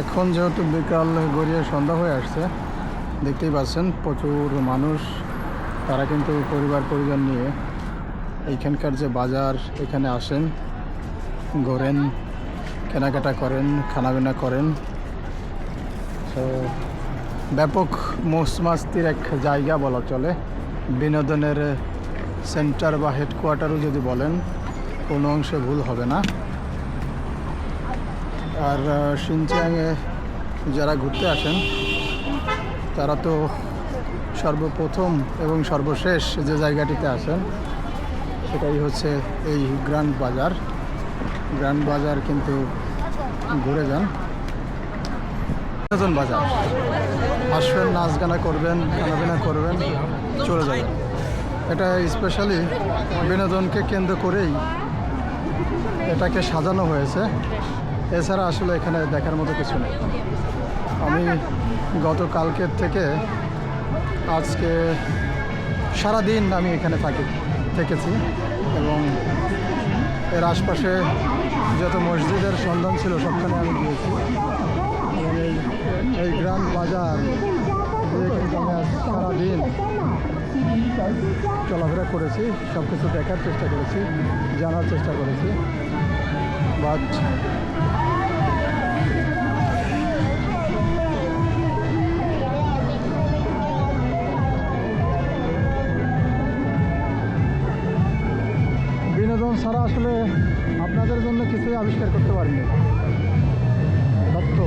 এখন যেহেতু বিকাল গড়িয়ে সন্ধ্যা হয়ে আসছে, দেখতেই পাচ্ছেন প্রচুর মানুষ, তারা কিন্তু পরিবার পরিজন নিয়ে এইখানকার যে বাজার, এখানে আসেন, ঘোরেন, কেনাকাটা করেন, খানাপিনা করেন। তো ব্যাপক মৌসমাস্তির এক জায়গা বলা চলে। বিনোদনের সেন্টার বা হেডকোয়ার্টারও যদি বলেন, কোনো অংশে ভুল হবে না। আর সিনচিয়াংয়ে যারা ঘুরতে আসেন, তারা তো সর্বপ্রথম এবং সর্বশেষ যে জায়গাটিতে আসেন, সেটাই হচ্ছে এই গ্র্যান্ড বাজার। গ্র্যান্ড বাজার কিন্তু ঘুরে যান। বিনোদন বাজার। আসবেন, নাচ গানা করবেন খানাপিনা করবেন, চলে যাবেন। এটা স্পেশালি বিনোদনকে কেন্দ্র করেই এটাকে সাজানো হয়েছে। এছাড়া আসলে এখানে দেখার মতো কিছু নেই। আমি গতকালকের থেকে আজকে সারা দিন আমি এখানে থাকি, থেকেছি এবং এর আশপাশে যত মসজিদের সন্ধান ছিল সবখানে আমি গিয়েছি। এই গ্রাম বাজার সারাদিন চলাফেরা করেছি সব কিছু দেখার চেষ্টা করেছি, জানার চেষ্টা করেছি। but বিনোদন ছাড়া আসলে আপনাদের জন্য কিছুই আবিষ্কার করতে পারিনি। সত্য।